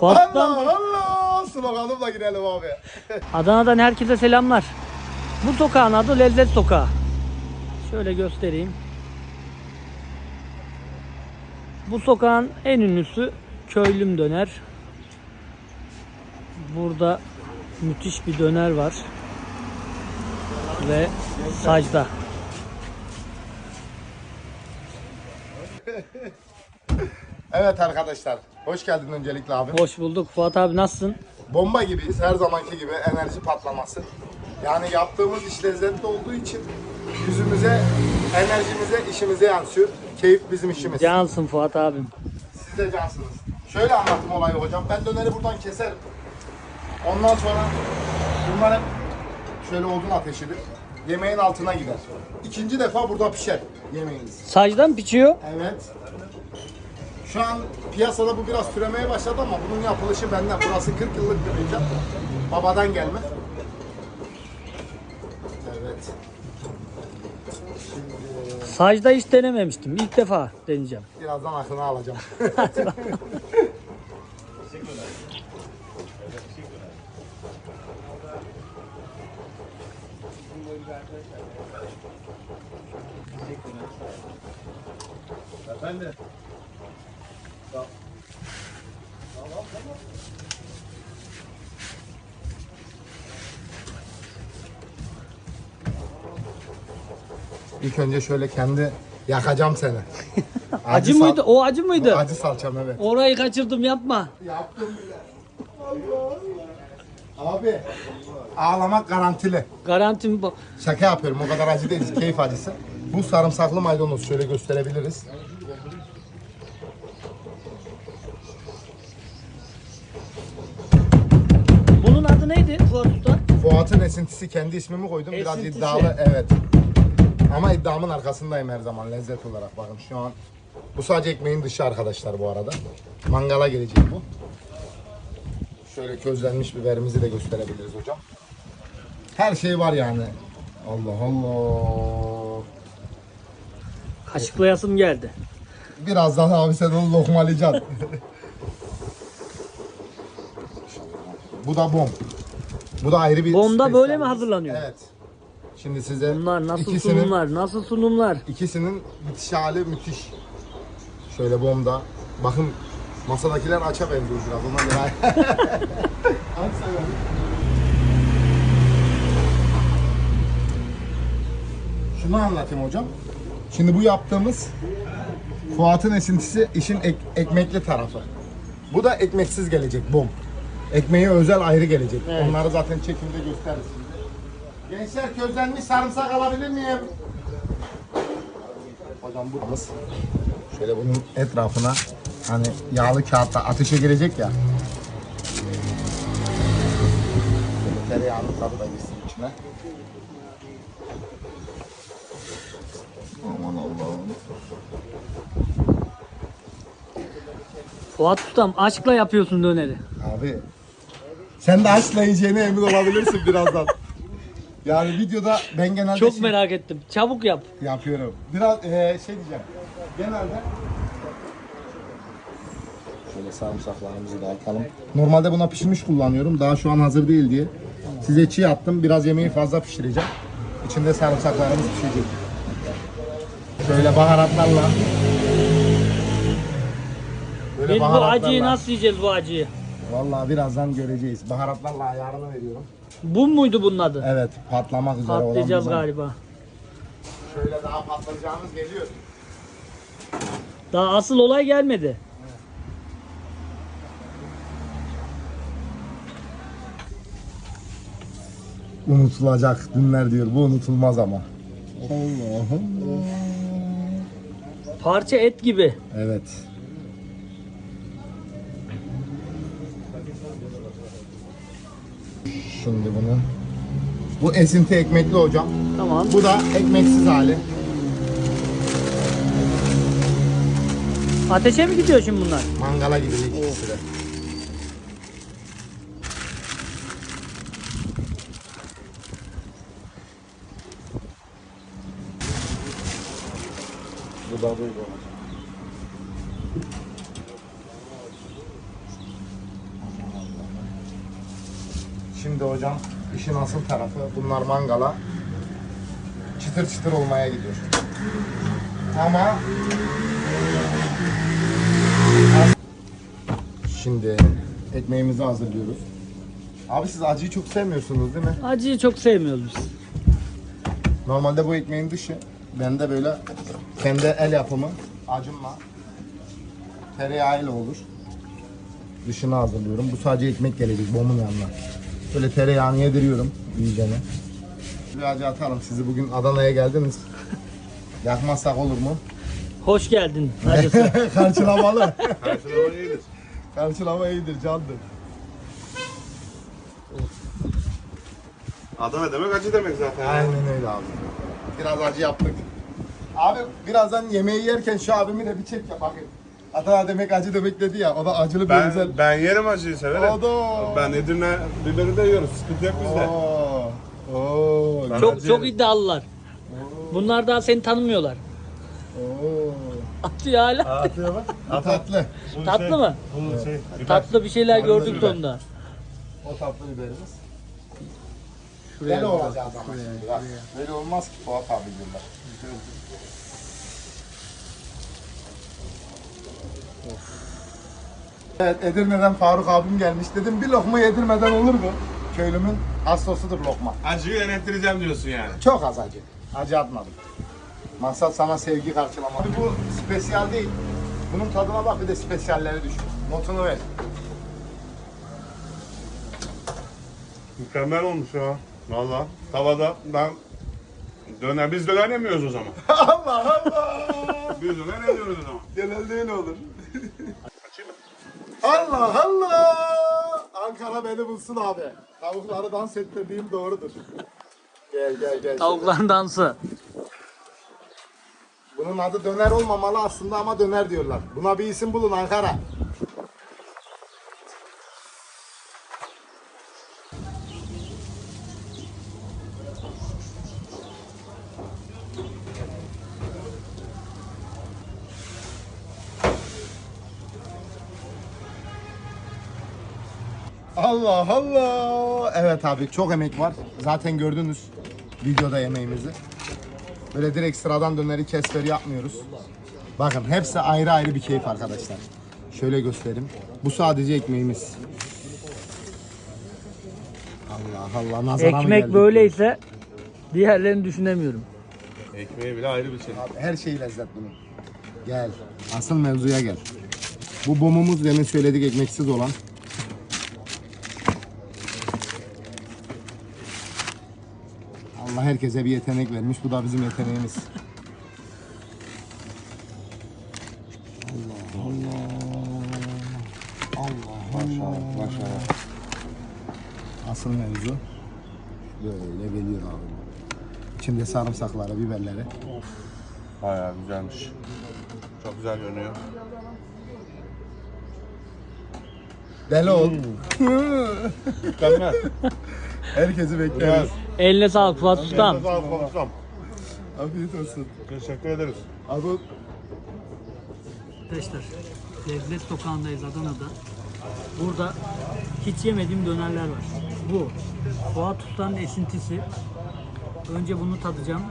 Fuat'tan Allah Allah. Sloganımla girelim abi. Adana'dan herkese selamlar. Bu sokağın adı Lezzet Sokağı. Şöyle göstereyim. Bu sokağın en ünlüsü Köylüm Döner. Burada müthiş bir döner var. Ve sacda. Evet arkadaşlar. Hoş geldin öncelikle abi. Hoş bulduk. Fuat abi nasılsın? Bomba gibiyiz. Her zamanki gibi enerji patlaması. Yani yaptığımız iş lezzetli olduğu için yüzümüze, enerjimize, işimize yansıyor. Keyif bizim işimiz. Cansın Fuat abim. Siz de cansınız. Şöyle anlattım olayı hocam. Ben döneri buradan keserim. Ondan sonra bunlar hep şöyle odun ateşidir. Yemeğin altına gider. İkinci defa burada pişer yemeğiniz. Sacda mı pişiyor? Evet. Şu an piyasada bu biraz türemeye başladı ama bunun yapılışı benden. Burası 40 yıllık bir icat. Babadan gelme. Evet. Sacda hiç denememiştim. İlk defa deneyeceğim. Birazdan aklını alacağım. Efendim. İlk önce şöyle kendi yakacağım seni. Acı sal- mıydı? O acı mıydı? Acı salçam evet. Orayı kaçırdım yapma. Yaptım bile. Abi ağlamak garantili. Garantim bu. Şaka yapıyorum o kadar acı değil keyif acısı. Bu sarımsaklı maydanoz şöyle gösterebiliriz. Bunun adı neydi Fuat Usta? Fuat'ın esintisi kendi ismimi koydum biraz Esintisi. iddialı evet. Ama iddiamın arkasındayım her zaman lezzet olarak bakın şu an. Bu sadece ekmeğin dışı arkadaşlar bu arada. Mangala gelecek bu. Şöyle közlenmiş biberimizi de gösterebiliriz hocam. Her şey var yani. Allah Allah. Kaşıklayasım geldi. Birazdan abi sen onu lokmalayacaksın. Bu da bom. Bu da ayrı bir Bomda böyle mi hazırlanıyor? Evet. Şimdi size Bunlar nasıl ikisinin, sunumlar? Nasıl sunumlar? ikisinin bitiş hali müthiş. Şöyle bomda. Bakın masadakiler aça benziyor biraz. Ona göre. Aç severim. Şunu anlatayım hocam. Şimdi bu yaptığımız Fuat'ın esintisi işin ek- ekmekli tarafı. Bu da ekmeksiz gelecek bom. Ekmeğe özel ayrı gelecek. Evet. Onları zaten çekimde gösteririz. Gençler közlenmiş sarımsak alabilir miyim? Hocam buramız. Şöyle bunun etrafına hani yağlı kağıtla ateşe girecek ya. Şöyle tereyağının tadı da girsin içine. Aman Allah'ım. Fuat Ustam aşkla yapıyorsun döneri. Abi sen de açla yiyeceğine emin olabilirsin birazdan. Yani videoda ben genelde Çok şey merak ettim. Çabuk yap. yapıyorum. Biraz eee, şey diyeceğim. Genelde Şöyle sarımsaklarımızı da atalım. Normalde buna pişmiş kullanıyorum. Daha şu an hazır değil diye. Size çiğ attım. Biraz yemeği fazla pişireceğim. İçinde sarımsaklarımız pişecek. Şöyle baharatlarla. Böyle Biz bu baharatlarla- acıyı nasıl yiyeceğiz bu acıyı? Vallahi birazdan göreceğiz. Baharatlarla ayarını veriyorum. Bu muydu bunun adı? Evet, patlamak üzere olan Patlayacağız bunlar. galiba. Şöyle daha patlayacağımız geliyor. Daha asıl olay gelmedi. Unutulacak günler diyor. Bu unutulmaz ama. Allah'ım. Parça et gibi. Evet. Şimdi bunu. Bu esinti ekmekli hocam. Tamam. Bu da ekmeksiz hali. Ateşe mi gidiyor şimdi bunlar? Mangala gidecek ikisi de. Bu da böyle olacak. Şimdi hocam işin asıl tarafı bunlar mangala çıtır çıtır olmaya gidiyor. Ama Şimdi ekmeğimizi hazırlıyoruz. Abi siz acıyı çok sevmiyorsunuz değil mi? Acıyı çok sevmiyoruz biz. Normalde bu ekmeğin dışı bende böyle kendi el yapımı acımla tereyağıyla olur. Dışını hazırlıyorum. Bu sadece ekmek gelecek bomun yanına. Böyle tereyağını yediriyorum iyicene. Bir acı atalım. Sizi bugün Adana'ya geldiniz. Yakmazsak olur mu? Hoş geldin acısı. Karşılamalı. Karşılama iyidir. Karşılama iyidir, candır. Adana demek acı demek zaten. Aynen öyle abi. Biraz acı yaptık. Abi birazdan yemeği yerken şu abimi de bir çek ya bakın. Adana demek acı demek dedi ya. O da acılı bir Ben, özel. ben yerim acıyı severim. O da. Ben Edirne biberi de yiyoruz. Sıkıntı yok bizde. Oo. Oo. Ben çok acı çok yerim. iddialılar. Bunlar daha seni tanımıyorlar. Oo. Atıyor hala. Atıyor bak. Bu tatlı. Bu Tatlı şey, mı? Bu şey. biber. Tatlı bir şeyler Tatlı gördük biber. sonunda. O tatlı biberimiz. Şuraya bak. olacağız ama şimdi. Böyle olmaz ki Fuat abi diyorlar. Evet Edirne'den Faruk abim gelmiş. Dedim bir lokma yedirmeden olur mu? Köylümün hastosudur lokma. Acıyı denettireceğim diyorsun yani. Çok az acı. Acı atmadım. Maksat sana sevgi karşılama. Bu spesiyal değil. Bunun tadına bak bir de spesiyalleri düşün. Notunu ver. Mükemmel olmuş ya. Valla. Tavada ben döner, biz döner yemiyoruz o zaman. Allah Allah. Biz döner yemiyoruz o zaman. Genelde öyle olur. Allah Allah. Ankara beni bulsun abi. Tavukları dans ettirdiğim doğrudur. Gel gel gel. Tavukların dansı. Bunun adı döner olmamalı aslında ama döner diyorlar. Buna bir isim bulun Ankara. Allah Allah. Evet abi çok emek var. Zaten gördünüz videoda yemeğimizi. Böyle direkt sıradan döneri kesper yapmıyoruz. Bakın hepsi ayrı ayrı bir keyif arkadaşlar. Şöyle göstereyim. Bu sadece ekmeğimiz. Allah Allah nazara mı Ekmek geldik? böyleyse diğerlerini düşünemiyorum. Ekmeği bile ayrı bir şey. Abi her şey lezzet bunun. Gel. Asıl mevzuya gel. Bu bomumuz demin söyledik ekmeksiz olan. Allah herkese bir yetenek vermiş. Bu da bizim yeteneğimiz. Allah Allah. Allah Maşallah, maşallah. Asıl mevzu böyle geliyor abi. İçinde sarımsakları, biberleri. Bayağı güzelmiş. Çok güzel görünüyor. Deli ol. Mükemmel. Herkesi bekleriz. Eline sağlık Fuat Ustam. Sağ ol konuşsam. Afiyet olsun. Teşekkür ederiz. Abi Arkadaşlar Lezzet Sokağı'ndayız Adana'da. Burada hiç yemediğim dönerler var. Bu Fuat Usta'nın esintisi. Önce bunu tadacağım.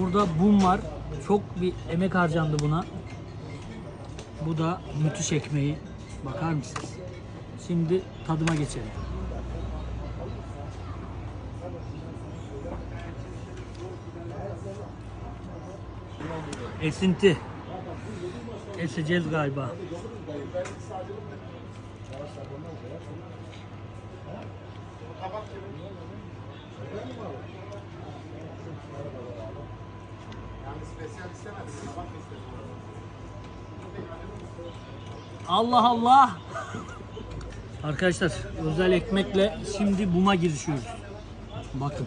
Burada bum var. Çok bir emek harcandı buna. Bu da müthiş ekmeği. Bakar mısınız? Şimdi tadıma geçelim. Esinti. Eseceğiz galiba. Allah Allah. Arkadaşlar özel ekmekle şimdi buma girişiyoruz. Bakın.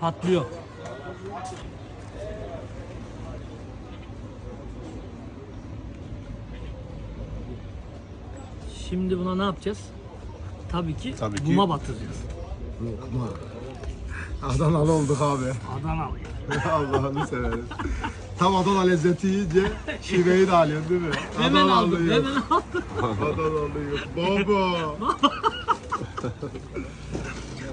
Patlıyor. Şimdi buna ne yapacağız? tabii ki Tabii ki. batıracağız. Lokma. Adanalı olduk abi. Adana. Allah'ını severim. Tam Adana lezzeti yiyince şiveyi de alıyorsun değil mi? Hemen Adanalı aldım, yok. hemen aldım. Adanalı yok. Baba.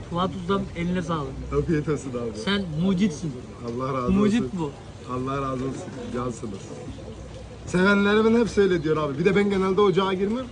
Fuat Ustam eline sağlık. Afiyet olsun abi. Sen mucitsin. Allah razı olsun. Mucit bu. Allah razı olsun. Cansınız. Sevenlerimin hep öyle diyor abi. Bir de ben genelde ocağa girmem.